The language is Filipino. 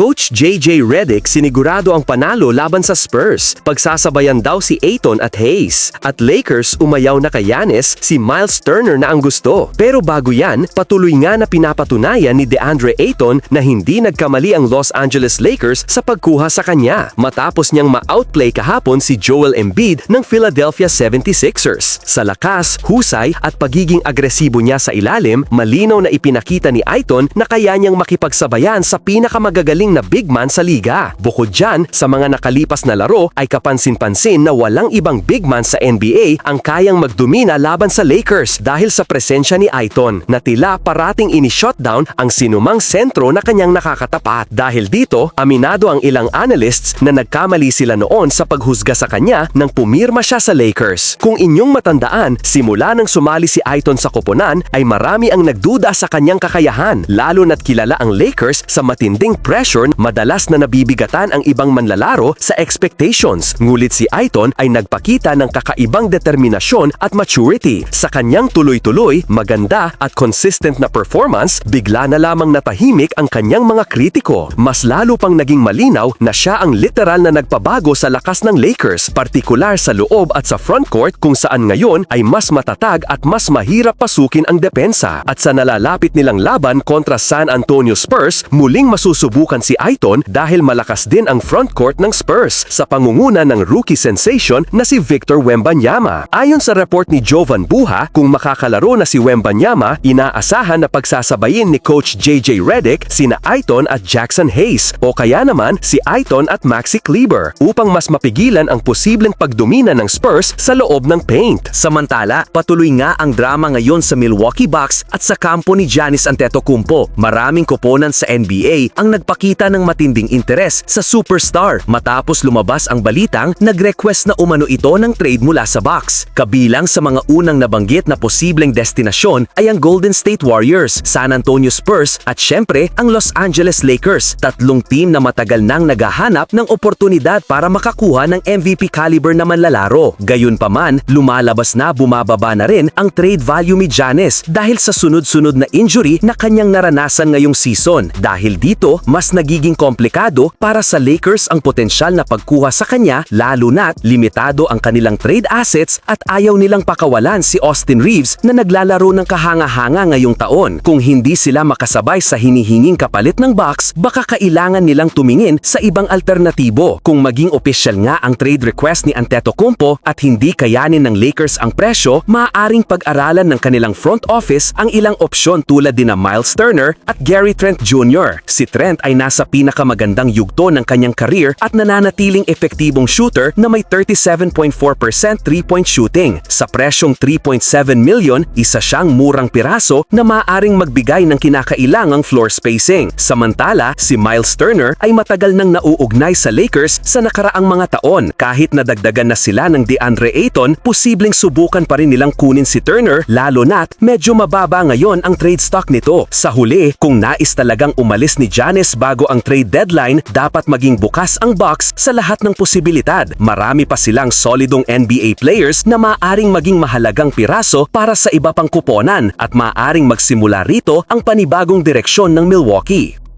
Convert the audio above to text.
Coach JJ Redick sinigurado ang panalo laban sa Spurs. Pagsasabayan daw si Aiton at Hayes. At Lakers umayaw na kay Giannis si Miles Turner na ang gusto. Pero bago yan, patuloy nga na pinapatunayan ni DeAndre Ayton na hindi nagkamali ang Los Angeles Lakers sa pagkuha sa kanya. Matapos niyang ma-outplay kahapon si Joel Embiid ng Philadelphia 76ers. Sa lakas, husay at pagiging agresibo niya sa ilalim, malinaw na ipinakita ni Ayton na kaya niyang makipagsabayan sa pinakamagagaling na big man sa liga. Bukod dyan, sa mga nakalipas na laro ay kapansin-pansin na walang ibang big man sa NBA ang kayang magdumina laban sa Lakers dahil sa presensya ni Ayton na tila parating ini-shutdown ang sinumang sentro na kanyang nakakatapat. Dahil dito, aminado ang ilang analysts na nagkamali sila noon sa paghusga sa kanya nang pumirma siya sa Lakers. Kung inyong matandaan, simula nang sumali si Ayton sa koponan ay marami ang nagduda sa kanyang kakayahan, lalo na't kilala ang Lakers sa matinding pressure madalas na nabibigatan ang ibang manlalaro sa expectations. Ngulit si Ayton ay nagpakita ng kakaibang determinasyon at maturity. Sa kanyang tuloy-tuloy, maganda at consistent na performance, bigla na lamang natahimik ang kanyang mga kritiko. Mas lalo pang naging malinaw na siya ang literal na nagpabago sa lakas ng Lakers, partikular sa loob at sa frontcourt kung saan ngayon ay mas matatag at mas mahirap pasukin ang depensa. At sa nalalapit nilang laban kontra San Antonio Spurs, muling masusubukan si Aiton dahil malakas din ang frontcourt ng Spurs sa pangunguna ng rookie sensation na si Victor Wembanyama. Ayon sa report ni Jovan Buha, kung makakalaro na si Wembanyama, inaasahan na pagsasabayin ni Coach JJ Redick sina Aiton at Jackson Hayes o kaya naman si Aiton at Maxi Kleber upang mas mapigilan ang posibleng pagdumina ng Spurs sa loob ng paint. Samantala, patuloy nga ang drama ngayon sa Milwaukee Bucks at sa kampo ni Giannis Antetokounmpo. Maraming koponan sa NBA ang nagpakita ng matinding interes sa superstar matapos lumabas ang balitang nag-request na umano ito ng trade mula sa Bucks. Kabilang sa mga unang nabanggit na posibleng destinasyon ay ang Golden State Warriors, San Antonio Spurs at syempre ang Los Angeles Lakers. Tatlong team na matagal nang naghahanap ng oportunidad para makakuha ng MVP caliber na manlalaro. Gayunpaman, lumalabas na bumababa na rin ang trade value ni Giannis dahil sa sunod-sunod na injury na kanyang naranasan ngayong season. Dahil dito, mas nagiging komplikado para sa Lakers ang potensyal na pagkuha sa kanya lalo na't limitado ang kanilang trade assets at ayaw nilang pakawalan si Austin Reeves na naglalaro ng kahanga-hanga ngayong taon. Kung hindi sila makasabay sa hinihinging kapalit ng Bucks, baka kailangan nilang tumingin sa ibang alternatibo. Kung maging opisyal nga ang trade request ni Antetokounmpo at hindi kayanin ng Lakers ang presyo, maaaring pag-aralan ng kanilang front office ang ilang opsyon tulad din na Miles Turner at Gary Trent Jr. Si Trent ay nasa pinakamagandang yugto ng kanyang career at nananatiling epektibong shooter na may 37.4% three-point shooting. Sa presyong 3.7 million, isa siyang murang piraso na maaaring magbigay ng kinakailangang floor spacing. Samantala, si Miles Turner ay matagal nang nauugnay sa Lakers sa nakaraang mga taon. Kahit nadagdagan na sila ng DeAndre Ayton, posibleng subukan pa rin nilang kunin si Turner lalo na't medyo mababa ngayon ang trade stock nito. Sa huli, kung nais talagang umalis ni Giannis bago ang trade deadline, dapat maging bukas ang box sa lahat ng posibilidad. Marami pa silang solidong NBA players na maaring maging mahalagang piraso para sa iba pang kuponan at maaring magsimula rito ang panibagong direksyon ng Milwaukee.